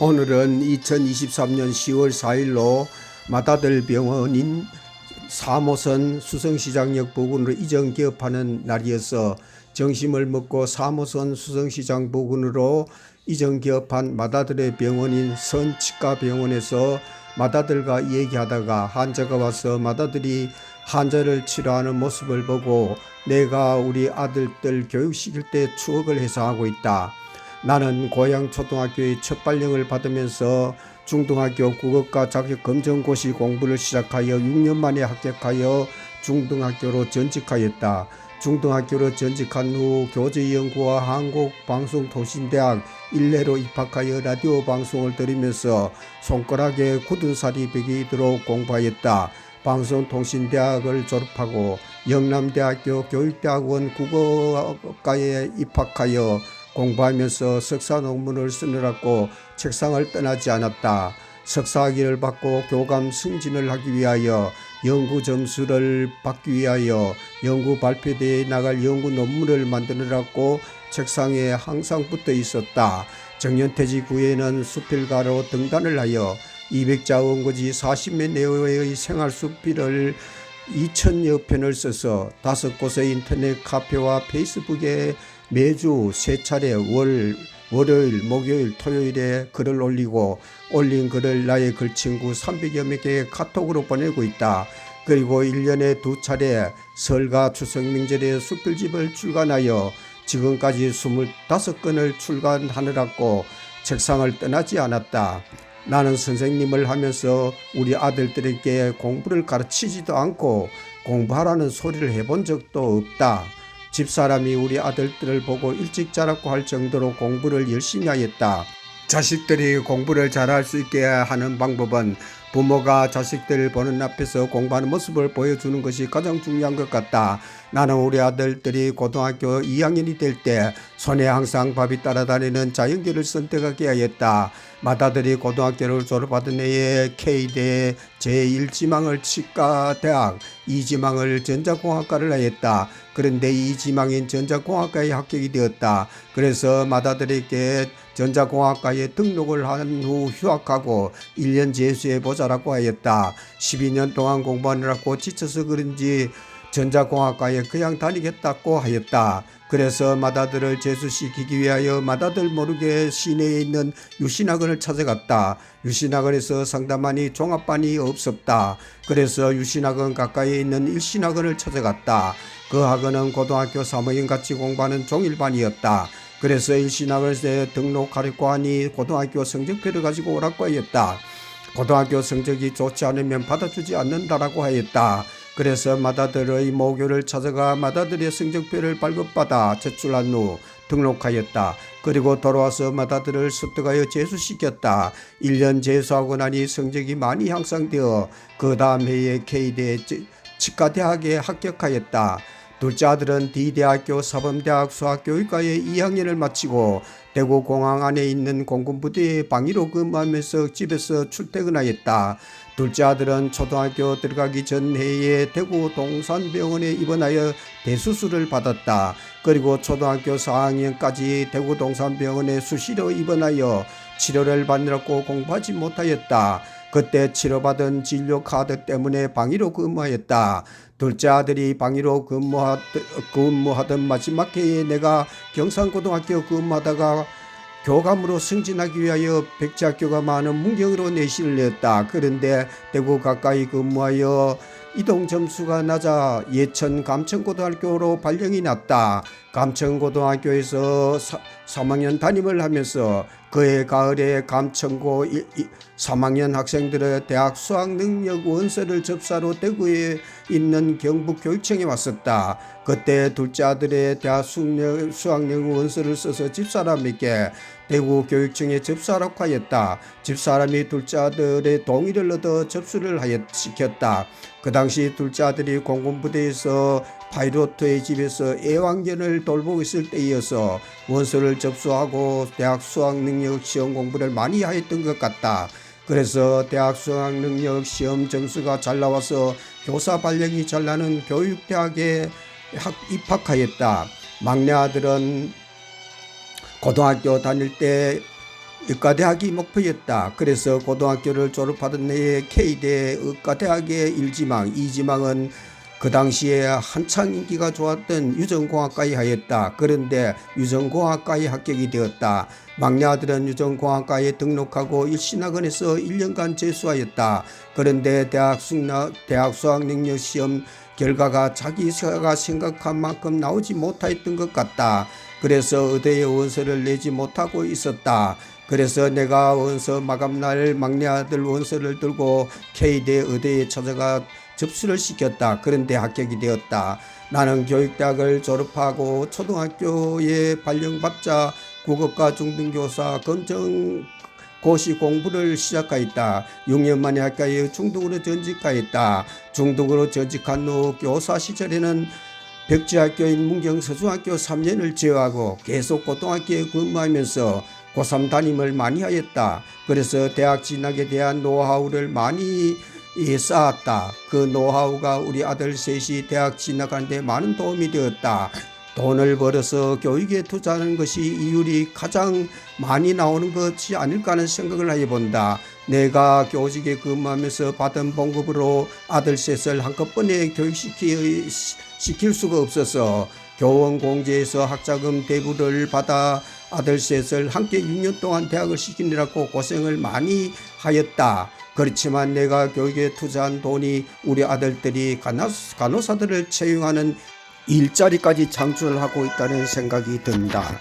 오늘은 2023년 10월 4일로 마다들 병원인 3호선 수성시장역 부근으로 이전 개업하는 날이어서 정심을 먹고 3호선 수성시장 부근으로 이전 개업한 마다들의 병원인 선치과병원에서 마다들과 얘기하다가 환자가 와서 마다들이 환자를 치료하는 모습을 보고 내가 우리 아들들 교육시킬 때 추억을 회상하고 있다. 나는 고향 초등학교의 첫 발령을 받으면서 중등학교 국어과 자격 검정고시 공부를 시작하여 6년 만에 합격하여 중등학교로 전직하였다. 중등학교로 전직한 후 교재연구와 한국방송통신대학 일례로 입학하여 라디오 방송을 들으면서 손가락에 굳은 살이 배기도록 공부하였다. 방송통신대학을 졸업하고 영남대학교 교육대학원 국어과에 입학하여 공부하면서 석사 논문을 쓰느라고 책상을 떠나지 않았다. 석사학위를 받고 교감 승진을 하기 위하여 연구 점수를 받기 위하여 연구 발표대회에 나갈 연구 논문을 만드느라고 책상에 항상 붙어 있었다. 정년퇴직 후에는 수필가로 등단을 하여 200자 원고지 40매 내외의 생활 수필을 2천여 편을 써서 다섯 곳의 인터넷 카페와 페이스북에 매주 세 차례 월, 월요일, 목요일, 토요일에 글을 올리고 올린 글을 나의 글친구 300여 명에게 카톡으로 보내고 있다. 그리고 1년에 두 차례 설과 추석 명절에 숯불집을 출간하여 지금까지 25건을 출간하느라고 책상을 떠나지 않았다. 나는 선생님을 하면서 우리 아들들에게 공부를 가르치지도 않고 공부하라는 소리를 해본 적도 없다. 집사람이 우리 아들들을 보고 일찍 자라고 할 정도로 공부를 열심히 하였다. 자식들이 공부를 잘할 수 있게 하는 방법은 부모가 자식들을 보는 앞에서 공부하는 모습을 보여주는 것이 가장 중요한 것 같다. 나는 우리 아들들이 고등학교 2학년이 될 때 손에 항상 밥이 따라다니는 자연계를 선택하게 하였다. 맏아들이 고등학교를 졸업하던 해에 K대 제1지망을 치과대학, 2지망을 전자공학과를 하였다. 그런데 이 지망인 전자공학과에 합격이 되었다. 그래서 맏아들에게 전자공학과에 등록을 한 후 휴학하고 1년 재수해 보자라고 하였다. 12년 동안 공부하느라고 지쳐서 그런지 전자공학과에 그냥 다니겠다고 하였다. 그래서 맏아들을 재수시키기 위하여 맏아들 모르게 시내에 있는 유신학원을 찾아갔다. 유신학원에서 상담하니 종합반이 없었다. 그래서 유신학원 가까이에 있는 일신학원을 찾아갔다. 그 학원은 고등학교 3학년 같이 공부하는 종일반이었다. 그래서 일신학원에 등록하려고 하니 고등학교 성적표를 가지고 오라고 하였다. 고등학교 성적이 좋지 않으면 받아주지 않는다라고 하였다. 그래서 맏아들의 모교를 찾아가 맏아들의 성적표를 발급받아 제출한 후 등록하였다. 그리고 돌아와서 맏아들을 습득하여 재수시켰다. 1년 재수하고 나니 성적이 많이 향상되어 그 다음 해에 K대 치과대학에 합격하였다. 둘째 아들은 D대학교 사범대학 수학교육과에 2학년을 마치고 대구 공항 안에 있는 공군부대에 방위로 근무하면서 집에서 출퇴근하였다. 둘째 아들은 초등학교 들어가기 전 해에 대구 동산병원에 입원하여 대수술을 받았다. 그리고 초등학교 4학년까지 대구 동산병원에 수시로 입원하여 치료를 받느라고 공부하지 못하였다. 그때 치료받은 진료 카드 때문에 방위로 근무하였다. 둘째 아들이 방위로 근무하, 근무하던 마지막 해에 내가 경상고등학교 근무하다가 교감으로 승진하기 위하여 백제학교가 많은 문경으로 내신을 냈다. 그런데 대구 가까이 근무하여 이동 점수가 낮아 예천 감천고등학교로 발령이 났다. 감천고등학교에서 사, 3학년 담임을 하면서 그해 가을에 감천고 3학년 학생들의 대학 수학 능력 원서를 접사로 대구에 있는 경북 교육청에 왔었다. 그때 둘째 아들의 대학 수학 능력 원서를 써서 집사람에게 대구 교육청에 접수하라고 하였다. 집사람이 둘째 아들의 동의를 얻어 접수를 하였, 시켰다. 그 당시 둘째 아들이 공군부대에서 파이로트의 집에서 애완견을 돌보고 있을 때 이어서 원서를 접수하고 대학 수학 능력 시험 공부를 많이 하였던 것 같다. 그래서 대학 수학 능력 시험 점수가 잘 나와서 교사 발령이 잘 나는 교육대학에 입학하였다. 막내 아들은 고등학교 다닐 때 의과대학이 목표였다. 그래서 고등학교를 졸업하던 해에 K대 의과대학의 1지망, 2지망은 그 당시에 한창 인기가 좋았던 유전공학과에 하였다. 그런데 유전공학과에 합격이 되었다. 막내 아들은 유전공학과에 등록하고 일신학원에서 1년간 재수하였다. 그런데 대학 수학, 대학 수학 능력 시험 결과가 자기가 생각한 만큼 나오지 못하였던 것 같다. 그래서 의대에 원서를 내지 못하고 있었다. 그래서 내가 원서 마감날 막내 아들 원서를 들고 K대 의대에 찾아가 접수를 시켰다. 그런데 합격이 되었다. 나는 교육대학을 졸업하고 초등학교에 발령받자 국어과 중등교사 검정 고시 공부를 시작하였다. 6년 만에 학과에 중등으로 전직하였다. 중등으로 전직한 후 교사 시절에는 백지학교인 문경서중학교 3년을 제어하고 계속 고등학교에 근무하면서 고3 담임을 많이 하였다. 그래서 대학 진학에 대한 노하우를 많이 이 쌓았다. 그 노하우가 우리 아들 셋이 대학 진학하는데 많은 도움이 되었다. 돈을 벌어서 교육에 투자하는 것이 이율이 가장 많이 나오는 것이 아닐까 하는 생각을 해본다. 내가 교직에 근무하면서 받은 봉급으로 아들 셋을 한꺼번에 교육시키 시킬 수가 없어서 교원 공제에서 학자금 대부를 받아 아들 셋을 함께 6년 동안 대학을 시키느라고 고생을 많이 하였다. 그렇지만 내가 교육에 투자한 돈이 우리 아들들이 간호사, 간호사들을 채용하는 일자리까지 창출하고 있다는 생각이 든다.